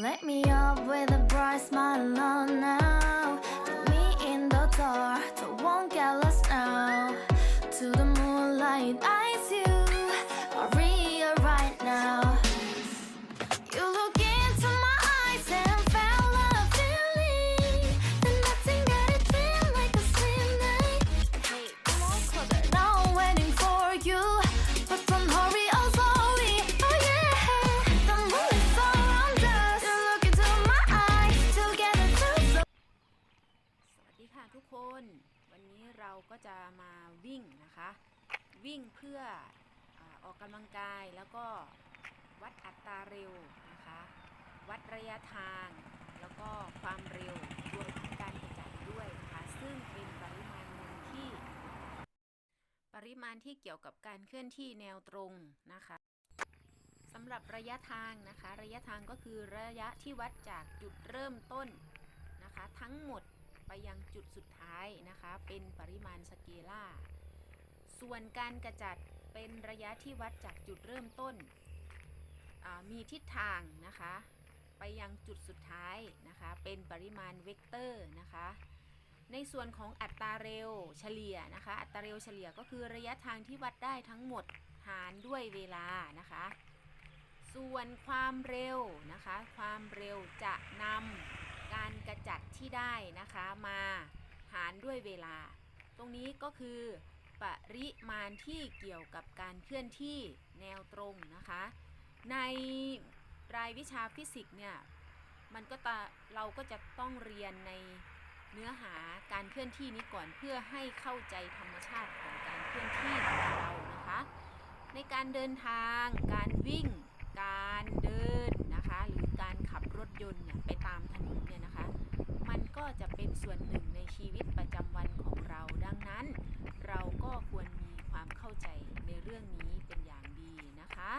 Let me up with a bright smile on now. น วันนี้เราก็จะมาวิ่งนะคะ วิ่งเพื่อออกกำลังกายแล้วก็วัดอัตราเร็วนะคะ วัดระยะทาง แล้วก็ความเร็วรวมทั้งการกระจัดด้วยนะคะ ซึ่งเป็นปริมาณที่ ปริมาณที่เกี่ยวกับการเคลื่อนที่แนวตรงนะคะสำหรับระยะทางนะคะ ระยะทางก็คือระยะที่วัดจากจุดเริ่มต้นนะคะ ทั้งหมด ไปยังจุดสุดท้ายนะคะ เป็นปริมาณสเกล่า ส่วนการกระจัดเป็นระยะที่วัดจากจุดเริ่มต้น มีทิศทางนะคะ ไปยังจุดสุดท้ายนะคะ เป็นปริมาณเวกเตอร์นะคะ ในส่วนของอัตราเร็วเฉลี่ยนะคะ อัตราเร็วเฉลี่ยก็คือระยะทางที่วัดได้ทั้งหมดหารด้วยเวลานะคะ ส่วนความเร็วนะคะ ความเร็วจะนำ การกระจัดที่ได้นะคะมาหารด้วยเวลา ตรงนี้ก็คือ ปริมาณที่เกี่ยวกับการเคลื่อนที่แนวตรงนะคะ ในรายวิชาฟิสิกส์เนี่ยมันก็ตะเราก็จะต้องเรียนในเนื้อหาการเคลื่อนที่นี้ก่อนเพื่อให้เข้าใจธรรมชาติของการเคลื่อนที่ของเรานะคะ ในการเดินทาง การวิ่ง การเดิน ยนต์เนี่ยไปตามถนนเนี่ยนะคะ มันก็จะเป็นส่วนหนึ่งในชีวิตประจำวันของเรา ดังนั้น เราก็ควรมีความเข้าใจในเรื่องนี้เป็นอย่างดีนะคะ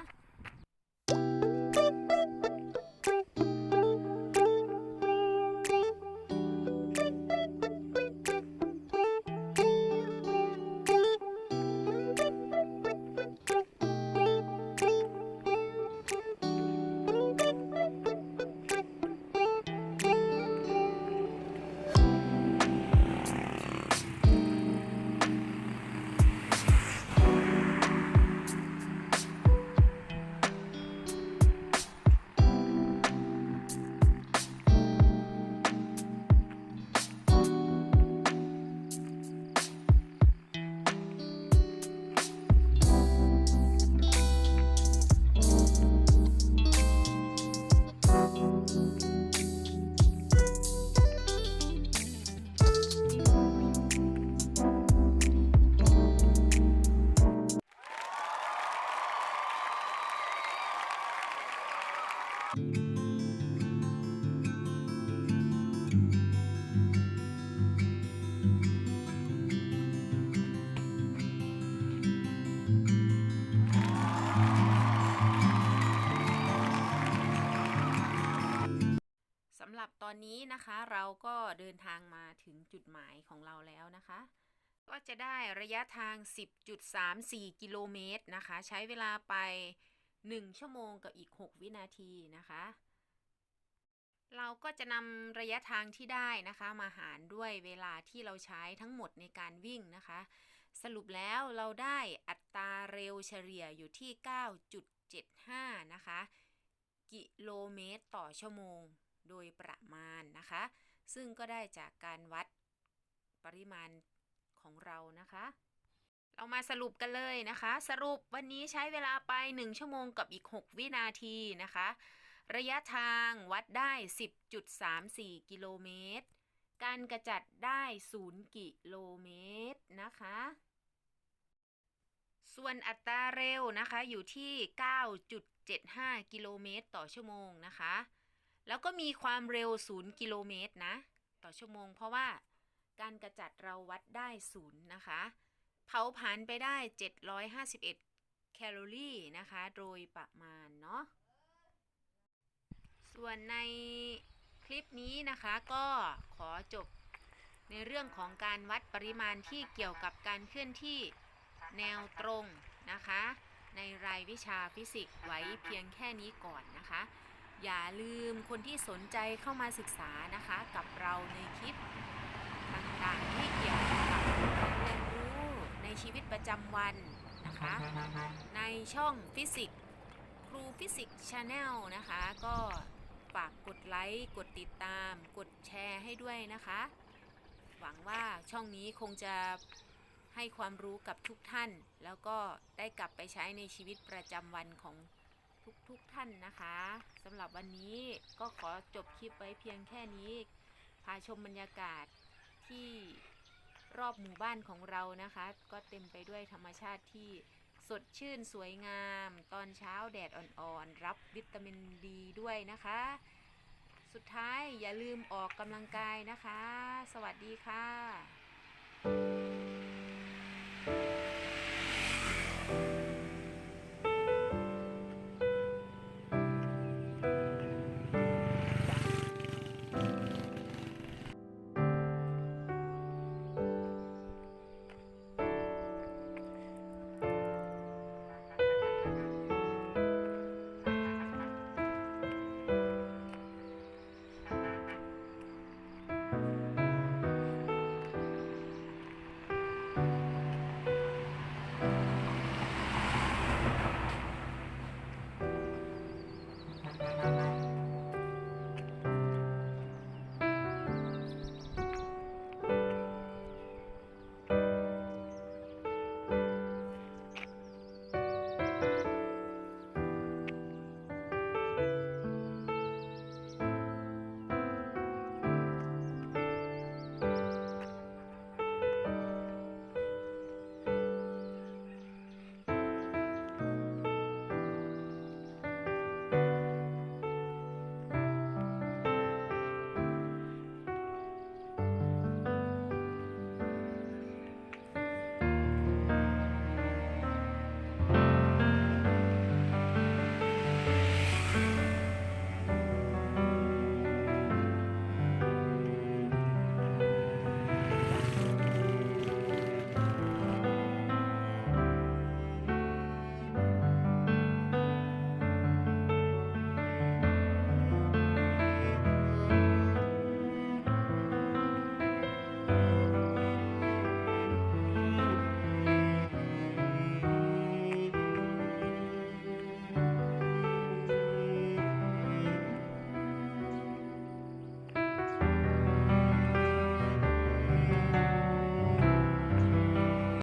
อนนี้นะคะเราก็เดินทางมาถึงจุดหมายของเราแล้วนะคะ ก็จะได้ระยะทาง 10.34 กิโลเมตรนะคะ ใช้เวลาไป 1 ชั่วโมงกับอีก 6 วินาทีนะคะ เราก็จะนำระยะทางที่ได้นะคะ มาหารด้วยเวลาที่เราใช้ทั้งหมดในการวิ่งนะคะ สรุปแล้วเราได้อัตราเร็วเฉลี่ยอยู่ที่ 9.75 นะคะ กิโลเมตรต่อชั่วโมง โดยประมาณนะคะ ซึ่งก็ได้จากการวัดปริมาณของเรานะคะ เรามาสรุปกันเลยนะคะ สรุปวันนี้ใช้เวลาไป 1 ชั่วโมงกับอีก 6 วินาทีนะคะ ระยะทางวัดได้ 10.34 กิโลเมตร การกระจัดได้ 0 กิโลเมตรนะคะส่วนอัตราเร็วนะคะอยู่ที่ 9.75 กิโลเมตรต่อชั่วโมงนะคะ แล้วก็มีความเร็ว 0 กิโลเมตรนะ ต่อชั่วโมง เพราะว่าการกระจัดเราวัดได้0นะคะ เผาผลาญไปได้ 751 แคลอรี่นะคะ โดยประมาณเนาะ ส่วนในคลิปนี้นะคะก็ขอจบในเรื่องของการวัดปริมาณที่เกี่ยวกับการเคลื่อนที่แนวตรงนะคะ ในรายวิชาฟิสิกส์ไว้เพียงแค่นี้ก่อนนะคะ อย่าลืมคนที่สนใจเข้ามาศึกษานะคะกับเราในคลิปต่างๆที่เกี่ยวกับการเรียนรู้ในชีวิตประจำวันนะคะ ในช่องฟิสิกส์ครูฟิสิกส์ชาแนลนะคะ ก็ฝากกดไลค์กดติดตาม กดแชร์ให้ด้วยนะคะ หวังว่าช่องนี้คงจะให้ความรู้กับทุกท่าน แล้วก็ได้กลับไปใช้ในชีวิตประจำวันของ ทุกๆท่านนะคะสำหรับวันนี้ก็ขอจบคลิปไว้เพียงแค่นี้ พาชมบรรยากาศที่รอบหมู่บ้านของเรานะคะ ก็เต็มไปด้วยธรรมชาติที่สดชื่นสวยงาม ตอนเช้าแดดอ่อนๆ รับวิตามินดีด้วยนะคะ สุดท้ายอย่าลืมออกกำลังกายนะคะ สวัสดีค่ะ